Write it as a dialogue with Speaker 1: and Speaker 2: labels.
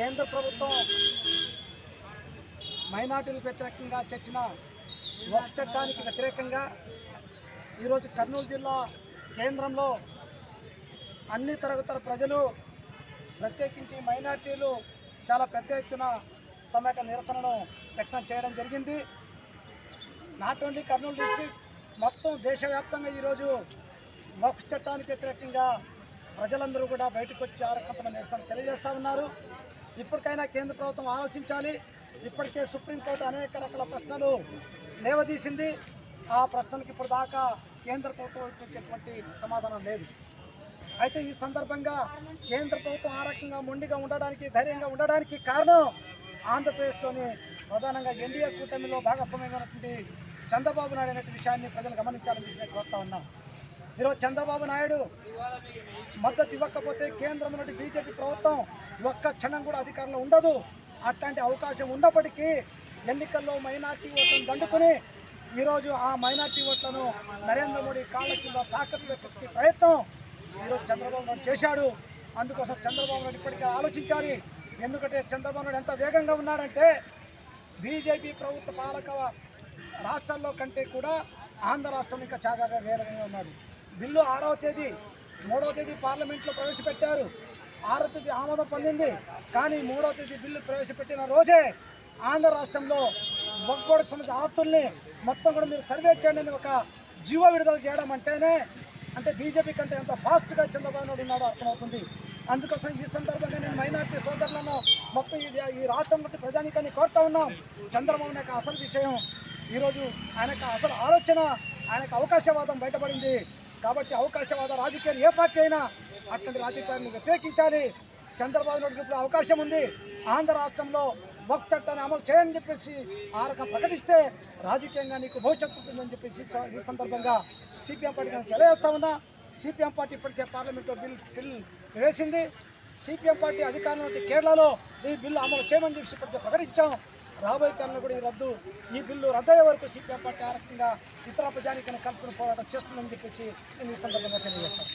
Speaker 1: కేంద్ర ప్రభుత్వం మైనార్టీలకు వ్యతిరేకంగా తెచ్చిన వక్ఫ్ చట్టానికి వ్యతిరేకంగా ఈరోజు కర్నూలు జిల్లా కేంద్రంలో అన్ని తరగతుల ప్రజలు ప్రత్యేకించి మైనార్టీలు చాలా పెద్ద ఎత్తున తమ యొక్క నిరసనను వ్యక్తం చేయడం జరిగింది. నాట్ ఓన్లీ కర్నూలు డిస్టిక్ మొత్తం దేశవ్యాప్తంగా ఈరోజు వక్ఫ్ చట్టానికి వ్యతిరేకంగా ప్రజలందరూ కూడా బయటకు వచ్చి ఆరకంతమైన నిరసన తెలియజేస్తూ ఉన్నారు. ఇప్పటికైనా కేంద్ర ప్రభుత్వం ఆలోచించాలి. ఇప్పటికే సుప్రీంకోర్టు అనేక రకాల ప్రశ్నలు లేవదీసింది. ఆ ప్రశ్నలకు ఇప్పుడు దాకా కేంద్ర ప్రభుత్వం ఇచ్చేటువంటి సమాధానం లేదు. అయితే ఈ సందర్భంగా కేంద్ర ప్రభుత్వం ఆ రకంగా మొండిగా ఉండడానికి ధైర్యంగా ఉండడానికి కారణం ఆంధ్రప్రదేశ్లోని ప్రధానంగా ఎన్డీఏ కూటమిలో భాగస్వామ్యమైనటువంటి చంద్రబాబు నాయుడు అనే విషయాన్ని ప్రజలు గమనించాలని చెప్పి కోరుతా ఉన్నాం ఈరోజు చంద్రబాబు నాయుడు మద్దతు ఇవ్వకపోతే కేంద్రం నుండి బీజేపీ ప్రభుత్వం ఒక్క క్షణం కూడా అధికారంలో ఉండదు. అట్లాంటి అవకాశం ఉన్నప్పటికీ ఎన్నికల్లో మైనార్టీ ఓట్లను దండుకుని ఈరోజు ఆ మైనార్టీ ఓట్లను నరేంద్ర మోడీ కాళ్ళ కింద తాకట్టు పెట్టే ప్రయత్నం ఈరోజు చంద్రబాబు నాయుడు చేశాడు. అందుకోసం చంద్రబాబు నాయుడు ఇప్పటికే ఆలోచించాలి. ఎందుకంటే చంద్రబాబు నాయుడు ఎంత వేగంగా ఉన్నాడంటే బీజేపీ ప్రభుత్వ పాలక రాష్ట్రాల్లో కంటే కూడా ఆంధ్ర రాష్ట్రం ఇంకా చాలా వేగంగా ఉన్నాడు. బిల్లు ఆరవ తేదీ మూడవ తేదీ పార్లమెంట్లో ప్రవేశపెట్టారు. ఆరో తేదీ ఆమోదం పొందింది. కానీ మూడవ తేదీ బిల్లు ప్రవేశపెట్టిన రోజే ఆంధ్ర రాష్ట్రంలో ఒక్కోడికి సంబంధించిన ఆస్తుల్ని మొత్తం కూడా మీరు సర్వే చేయండి అని ఒక జీవో విడుదల చేయడం అంటేనే అంటే బీజేపీ కంటే ఎంత ఫాస్ట్గా చంద్రబాబు నాయుడు ఉన్నాడో అర్థమవుతుంది. అందుకోసం ఈ సందర్భంగా నేను మైనార్టీ సోదరులను మొత్తం ఇది ఈ రాష్ట్రం నుండి ప్రజానికాన్ని కోరుతా ఉన్నాం. చంద్రబాబు యొక్క అసలు విషయం ఈరోజు ఆయనకు అసలు ఆలోచన ఆయనకు అవకాశవాదం బయటపడింది. కాబట్టి అవకాశవాద రాజకీయాలు ఏ పార్టీ అయినా అట్లాంటి రాజకీయాలను వ్యతిరేకించాలి. చంద్రబాబు నాయుడు ఇప్పుడు అవకాశం ఉంది. ఆంధ్ర రాష్ట్రంలో ఒక చట్టాన్ని అమలు చేయని చెప్పేసి ఆ రకం ప్రకటిస్తే రాజకీయంగా నీకు భవిష్యత్తు ఉంటుందని చెప్పేసి ఈ సందర్భంగా సిపిఎం పార్టీ తెలియజేస్తా ఉన్నా. సిపిఎం పార్టీ ఇప్పటికే పార్లమెంట్లో బిల్ బిల్ వేసింది. సిపిఎం పార్టీ అధికారంలో కేరళలో ఈ బిల్లు అమలు చేయమని చెప్పి ఇప్పటికే ప్రకటించాం. రాబోయే కాలంలో కూడా ఈ రద్దు ఈ బిల్లు రద్దయ్యే వరకు సిపిఎం పార్టీ ఆ రకంగా ఇతర ప్రజానికైనా కల్పన పోరాటం చేస్తుందని చెప్పేసి నేను ఈ సందర్భంగా తెలియజేస్తాను.